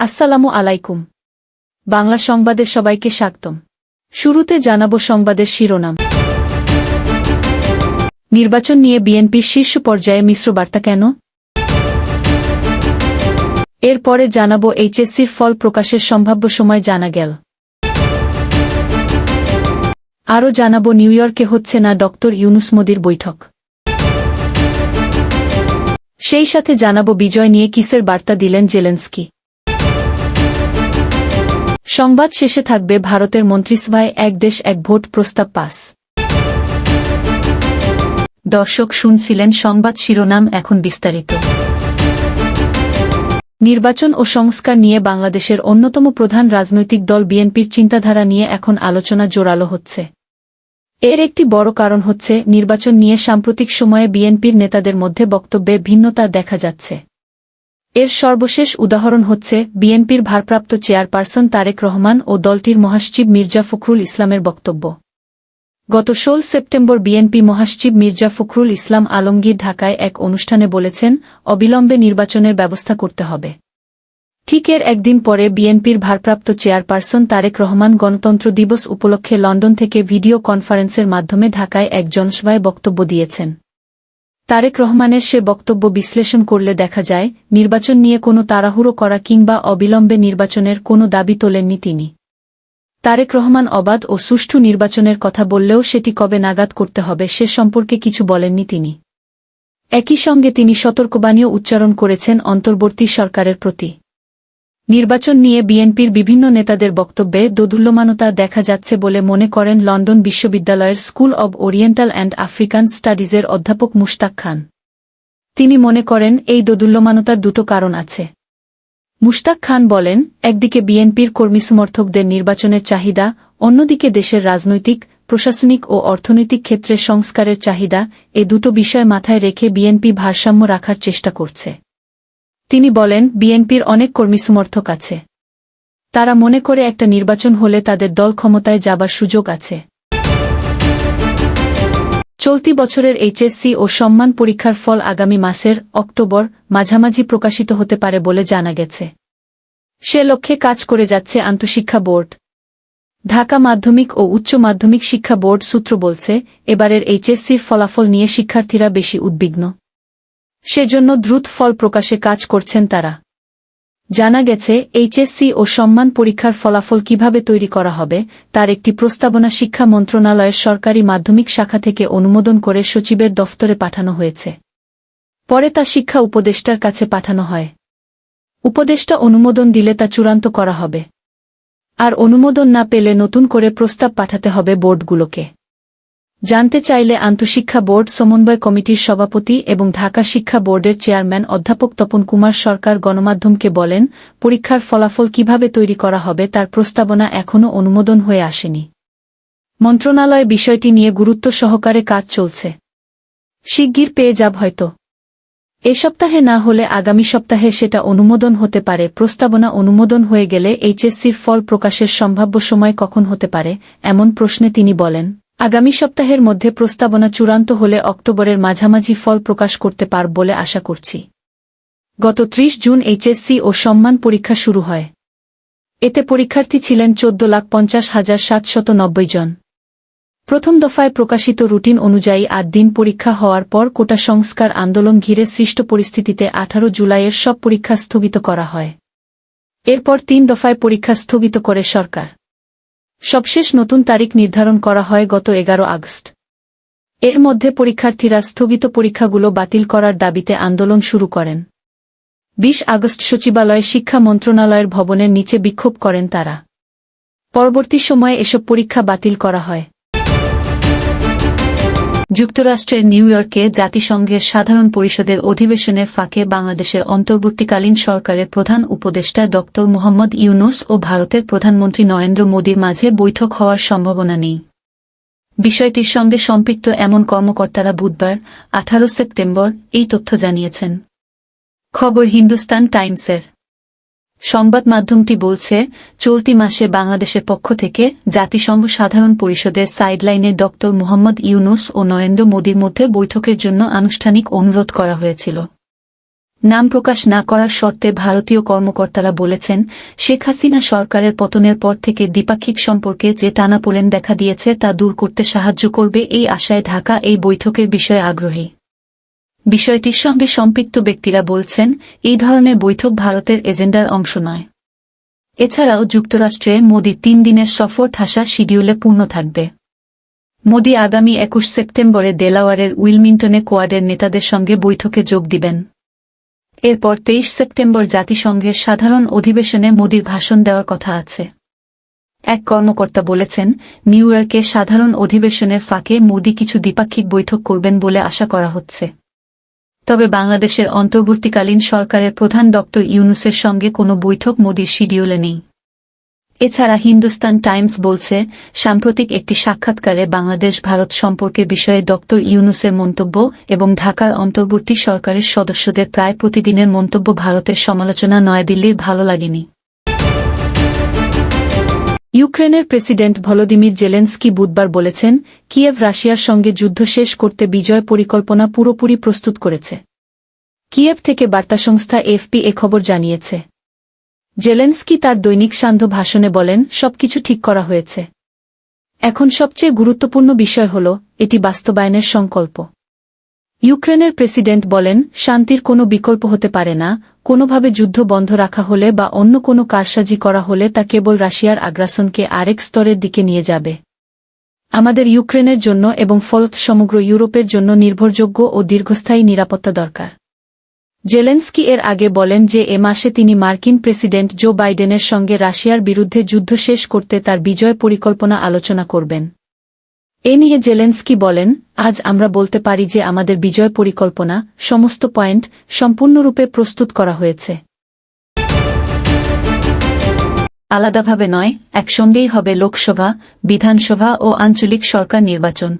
আসসালামু আলাইকুম। বাংলা সংবাদের সবাইকে স্বাগতম। শুরুতে জানাব সংবাদের শিরোনাম। নির্বাচন নিয়ে বিএনপির শীর্ষ পর্যায়ে মিশ্র বার্তা কেন? এরপরে জানাব এইচএসসির ফল প্রকাশের সম্ভাব্য সময় জানা গেল। আরও জানাব নিউ ইয়র্কে হচ্ছে না ডক্টর ইউনুস মোদির বৈঠক। সেই সাথে জানাব বিজয় নিয়ে কিসের বার্তা দিলেন জেলেন্সকি। সংবাদ শেষে থাকবে ভারতের মন্ত্রিসভায় এক দেশ, এক ভোট প্রস্তাব পাস। দর্শক শুনছিলেন সংবাদ শিরোনাম এখন বিস্তারিত। নির্বাচন ও সংস্কার নিয়ে বাংলাদেশের অন্যতম প্রধান রাজনৈতিক দল বিএনপির চিন্তাধারা নিয়ে এখন আলোচনা জোরালো হচ্ছে। এর একটি বড় কারণ হচ্ছে, নির্বাচন নিয়ে সাম্প্রতিক সময়ে বিএনপির নেতাদের মধ্যে বক্তব্যে ভিন্নতা দেখা যাচ্ছে। এর সর্বশেষ উদাহরণ হচ্ছে বিএনপির ভারপ্রাপ্ত চেয়ারপারসন তারেক রহমান ও দলটির মহাসচিব মির্জা ফখরুল ইসলামের বক্তব্য। গত ষোল সেপ্টেম্বর বিএনপি মহাসচিব মির্জা ফখরুল ইসলাম আলমগীর ঢাকায় এক অনুষ্ঠানে বলেছেন, অবিলম্বে নির্বাচনের ব্যবস্থা করতে হবে। ঠিক এর একদিন পরে বিএনপির ভারপ্রাপ্ত চেয়ারপারসন তারেক রহমান গণতন্ত্র দিবস উপলক্ষে লন্ডন থেকে ভিডিও কনফারেন্সের মাধ্যমে ঢাকায় এক জনসভায় বক্তব্য দিয়েছেন। তারেক রহমানের সে বক্তব্য বিশ্লেষণ করলে দেখা যায়, নির্বাচন নিয়ে কোনো তাড়াহুড়ো করা কিংবা অবিলম্বে নির্বাচনের কোনো দাবি তোলেননি তিনি। তারেক রহমান অবাধ ও সুষ্ঠু নির্বাচনের কথা বললেও সেটি কবে নাগাদ করতে হবে সে সম্পর্কে কিছু বলেননি তিনি। একই সঙ্গে তিনি সতর্কবাণীও উচ্চারণ করেছেন অন্তর্বর্তী সরকারের প্রতি। নির্বাচন নিয়ে বিএনপির বিভিন্ন নেতাদের বক্তব্যে দোদুল্যমানতা দেখা যাচ্ছে বলে মনে করেন লন্ডন বিশ্ববিদ্যালয়ের school of oriental and African স্টাডিজের অধ্যাপক মুশতাক খান। তিনি মনে করেন এই দোদুল্যমানতার দুটো কারণ আছে। মুশতাক খান বলেন, একদিকে বিএনপির কর্মী সমর্থকদের নির্বাচনের চাহিদা, অন্যদিকে দেশের রাজনৈতিক, প্রশাসনিক ও অর্থনৈতিক ক্ষেত্রে সংস্কারের চাহিদা, এ দুটো বিষয় মাথায় রেখে বিএনপি ভারসাম্য রাখার চেষ্টা করছে। তিনি বলেন, বিএনপির অনেক কর্মী সমর্থক আছে। তারা মনে করে একটা নির্বাচন হলে তাদের দল ক্ষমতায় যাবার সুযোগ আছে। চলতি বছরের এইচএসসি ও সম্মান পরীক্ষার ফল আগামী মাসের অক্টোবর মাঝামাঝি প্রকাশিত হতে পারে বলে জানা গেছে। সে লক্ষ্যে কাজ করে যাচ্ছে আন্তঃশিক্ষা বোর্ড। ঢাকা মাধ্যমিক ও উচ্চ মাধ্যমিক শিক্ষা বোর্ড সূত্র বলছে, এবারের এইচএসসির ফলাফল নিয়ে শিক্ষার্থীরা বেশি উদ্বিগ্ন। সেজন্য দ্রুত ফল প্রকাশে কাজ করছেন তারা। জানা গেছে, এইচএসসি ও সম্মান পরীক্ষার ফলাফল কীভাবে তৈরি করা হবে, তার একটি প্রস্তাবনা শিক্ষা মন্ত্রণালয়ের সরকারি মাধ্যমিক শাখা থেকে অনুমোদন করে সচিবের দফতরে পাঠানো হয়েছে। পরে তা শিক্ষা উপদেষ্টার কাছে পাঠানো হয়। উপদেষ্টা অনুমোদন দিলে তা চূড়ান্ত করা হবে। আর অনুমোদন না পেলে নতুন করে প্রস্তাব পাঠাতে হবে বোর্ডগুলোকে। জানতে চাইলে আন্তঃশিক্ষা বোর্ড, সমন্বয় কমিটির সভাপতি এবং ঢাকা শিক্ষা বোর্ডের চেয়ারম্যান অধ্যাপক তপন কুমার সরকার গণমাধ্যমকে বলেন, পরীক্ষার ফলাফল কীভাবে তৈরি করা হবে তার প্রস্তাবনা এখনও অনুমোদন হয়ে আসেনি। মন্ত্রণালয় বিষয়টি নিয়ে গুরুত্ব সহকারে কাজ চলছে। শিগগির পেয়ে যাব হয়তো। এ সপ্তাহে না হলে আগামী সপ্তাহে সেটা অনুমোদন হতে পারে। প্রস্তাবনা অনুমোদন হয়ে গেলে এইচএসসির ফল প্রকাশের সম্ভাব্য সময় কখন হতে পারে, এমন প্রশ্নে তিনি বলেন। আগামী সপ্তাহের মধ্যে প্রস্তাবনা চূড়ান্ত হলে অক্টোবরের মাঝামাঝি ফল প্রকাশ করতে পার বলে আশা করছি। গত ত্রিশ জুন এইচএসসি ও সম্মান পরীক্ষা শুরু হয়। এতে পরীক্ষার্থী ছিলেন চোদ্দ লাখ পঞ্চাশ হাজার সাতশত নব্বই জন। প্রথম দফায় প্রকাশিত রুটিন অনুযায়ী আট দিন পরীক্ষা হওয়ার পর কোটা সংস্কার আন্দোলন ঘিরে সৃষ্ট পরিস্থিতিতে আঠারো জুলাইয়ের সব পরীক্ষা স্থগিত করা হয়। এরপর তিন দফায় পরীক্ষা স্থগিত করে সরকার। সবশেষ নতুন তারিখ নির্ধারণ করা হয় গত এগারো আগস্ট। এর মধ্যে পরীক্ষার্থীরা স্থগিত পরীক্ষাগুলো বাতিল করার দাবিতে আন্দোলন শুরু করেন। বিশ আগস্ট সচিবালয়ে শিক্ষা মন্ত্রণালয়ের ভবনের নিচে বিক্ষোভ করেন তারা। পরবর্তী সময়ে এসব পরীক্ষা বাতিল করা হয়। যুক্তরাষ্ট্রের নিউ ইয়র্কে জাতিসংঘের সাধারণ পরিষদের অধিবেশনের ফাঁকে বাংলাদেশের অন্তর্বর্তীকালীন সরকারের প্রধান উপদেষ্টা ড. মোহাম্মদ ইউনুস ও ভারতের প্রধানমন্ত্রী নরেন্দ্র মোদীর মাঝে বৈঠক হওয়ার সম্ভাবনা নেই। বিষয়টির সঙ্গে সম্পৃক্ত এমন কর্মকর্তারা বুধবার, আঠারো সেপ্টেম্বর, এই তথ্য জানিয়েছেন। খবর হিন্দুস্তান টাইমসের। সংবাদ মাধ্যমটি বলছে, চলতি মাসে বাংলাদেশের পক্ষ থেকে জাতিসংঘ সাধারণ পরিষদের সাইডলাইনে ড. মোহাম্মদ ইউনুস ও নরেন্দ্র মোদীর মধ্যে বৈঠকের জন্য আনুষ্ঠানিক অনুরোধ করা হয়েছিল। নাম প্রকাশ না করার শর্তে ভারতীয় কর্মকর্তারা বলেছেন, শেখ হাসিনা সরকারের পতনের পর থেকে দ্বিপাক্ষিক সম্পর্কে যে টানাপোড়েন দেখা দিয়েছে তা দূর করতে সাহায্য করবে এই আশায় ঢাকা এই বৈঠকের বিষয়ে আগ্রহী। বিষয়টির সঙ্গে সম্পৃক্ত ব্যক্তিরা বলছেন, এই ধরনের বৈঠক ভারতের এজেন্ডার অংশ নয়। এছাড়াও যুক্তরাষ্ট্রে মোদী তিন দিনের সফর ঠাসা শিডিউলে পূর্ণ থাকবে। মোদী আগামী একুশ সেপ্টেম্বরে ডেলাওয়ারের উইলমিন্টনে কোয়াডের নেতাদের সঙ্গে বৈঠকে যোগ দিবেন। এরপর তেইশ সেপ্টেম্বর জাতিসংঘের সাধারণ অধিবেশনে মোদীর ভাষণ দেওয়ার কথা আছে। এক কর্মকর্তা বলেছেন, নিউ ইয়র্কে সাধারণ অধিবেশনের ফাঁকে মোদী কিছু দ্বিপাক্ষিক বৈঠক করবেন বলে আশা করা হচ্ছে। তবে বাংলাদেশের অন্তর্বর্তীকালীন সরকারের প্রধান ডক্টর ইউনুসের সঙ্গে কোনো বৈঠক মোদীর শিডিউলে নেই। এছাড়া হিন্দুস্তান টাইমস বলছে, সাম্প্রতিক একটি সাক্ষাৎকারে বাংলাদেশ ভারত সম্পর্কের বিষয়ে ডক্টর ইউনুসের মন্তব্য এবং ঢাকার অন্তর্বর্তী সরকারের সদস্যদের প্রায় প্রতিদিনের মন্তব্য ভারতের সমালোচনা নয়াদিল্লির ভালো লাগেনি। ইউক্রেনের প্রেসিডেন্ট ভলোদিমির জেলেন্সকি বুধবার বলেছেন, কিয়েভ রাশিয়ার সঙ্গে যুদ্ধ শেষ করতে বিজয় পরিকল্পনা পুরোপুরি প্রস্তুত করেছে। কিয়েভ থেকে বার্তা সংস্থা এফপি এ খবর জানিয়েছে। জেলেন্সকি তার দৈনিক সান্ধ্য ভাষণে বলেন, সবকিছু ঠিক করা হয়েছে। এখন সবচেয়ে গুরুত্বপূর্ণ বিষয় হল, এটি বাস্তবায়নের সংকল্প। ইউক্রেনের প্রেসিডেন্ট বলেন, শান্তির কোনো বিকল্প হতে পারে না, কোনোভাবে যুদ্ধ বন্ধ রাখা হলে বা অন্য কোনো কারসাজি করা হলে তা কেবল রাশিয়ার আগ্রাসনকে আরেক স্তরের দিকে নিয়ে যাবে। আমাদের ইউক্রেনের জন্য এবং ফলত সমগ্র ইউরোপের জন্য নির্ভরযোগ্য ও দীর্ঘস্থায়ী নিরাপত্তা দরকার। জেলেন্সকি এর আগে বলেন যে এ মাসে তিনি মার্কিন প্রেসিডেন্ট জো বাইডেনের সঙ্গে রাশিয়ার বিরুদ্ধে যুদ্ধ শেষ করতে তার বিজয় পরিকল্পনা আলোচনা করবেন। এ নিয়ে জেলেন্সকি বলেন, আজ আমরা বলতে পারি যে আমাদের বিজয় পরিকল্পনা সমস্ত পয়েন্ট সম্পূর্ণরূপে প্রস্তুত করা হয়েছে। আলাদাভাবে নয়, একসঙ্গেই হবে লোকসভা, বিধানসভা ও আঞ্চলিক সরকার নির্বাচন।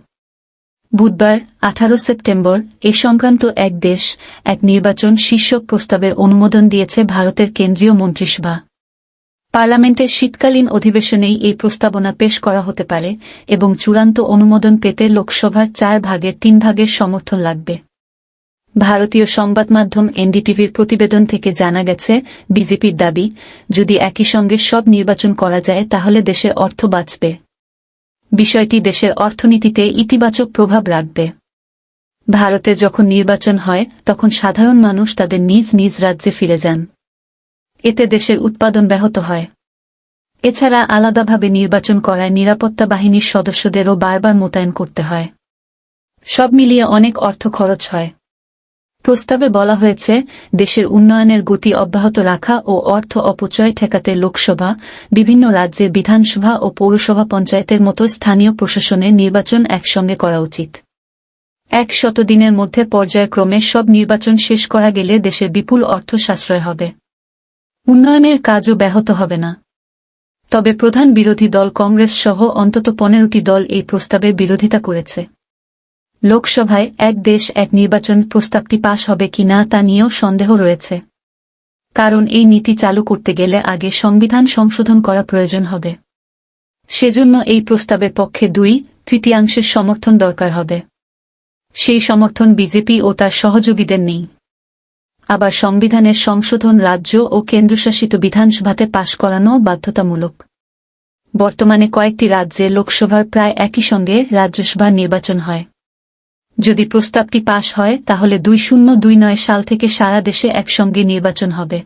বুধবার, আঠারো সেপ্টেম্বর, এ সংক্রান্ত এক দেশ এক নির্বাচন শীর্ষক প্রস্তাবের অনুমোদন দিয়েছে ভারতের কেন্দ্রীয় মন্ত্রিসভা। পার্লামেন্টের শীতকালীন অধিবেশনেই এই প্রস্তাবনা পেশ করা হতে পারে এবং চূড়ান্ত অনুমোদন পেতে লোকসভার চার ভাগের তিন ভাগের সমর্থন লাগবে। ভারতীয় সংবাদ মাধ্যম এনডিটিভির প্রতিবেদন থেকে জানা গেছে, বিজেপির দাবি, যদি একই সঙ্গে সব নির্বাচন করা যায় তাহলে দেশের অর্থ বাঁচবে। বিষয়টি দেশের অর্থনীতিতে ইতিবাচক প্রভাব রাখবে। ভারতে যখন নির্বাচন হয়, তখন সাধারণ মানুষ তাদের নিজ নিজ রাজ্যে ফিরে যান। এতে দেশের উৎপাদন ব্যাহত হয়। এছাড়া আলাদাভাবে নির্বাচন করায় নিরাপত্তা বাহিনীর সদস্যদেরও বারবার মোতায়েন করতে হয়। সব মিলিয়ে অনেক অর্থ খরচ হয়। প্রস্তাবে বলা হয়েছে, দেশের উন্নয়নের গতি অব্যাহত রাখা ও অর্থ অপচয় ঠেকাতে লোকসভা, বিভিন্ন রাজ্যের বিধানসভা ও পৌরসভা পঞ্চায়েতের মতো স্থানীয় প্রশাসনের নির্বাচন একসঙ্গে করা উচিত। এক শতদিনের মধ্যে পর্যায়ক্রমে সব নির্বাচন শেষ করা গেলে দেশের বিপুল অর্থ সাশ্রয় হবে। উন্নয়নের কাজও ব্যাহত হবে না। তবে প্রধান বিরোধী দল কংগ্রেস সহ অন্তত পনেরোটি দল এই প্রস্তাবের বিরোধিতা করেছে। লোকসভায় এক দেশ, এক নির্বাচন প্রস্তাবটি পাশ হবে কিনা তা নিয়েও সন্দেহ রয়েছে। কারণ এই নীতি চালু করতে গেলে আগে সংবিধান সংশোধন করা প্রয়োজন হবে। সেজন্য এই প্রস্তাবের পক্ষে দুই, তৃতীয়াংশের সমর্থন দরকার হবে। সেই সমর্থন বিজেপি ও তার সহযোগীদের নেই। আবার সংবিধানের সংশোধন রাজ্য ও কেন্দ্রশাসিত বিধানসভাতে পাশ করানো বাধ্যতামূলক। বর্তমানে কয়েকটি রাজ্যে লোকসভার প্রায় একই সঙ্গে রাজ্যসভার নির্বাচন হয়। যদি প্রস্তাবটি পাশ হয়, তাহলে দুই শূন্য দুই নয় সাল থেকে সারা দেশে একসঙ্গে নির্বাচন হবে।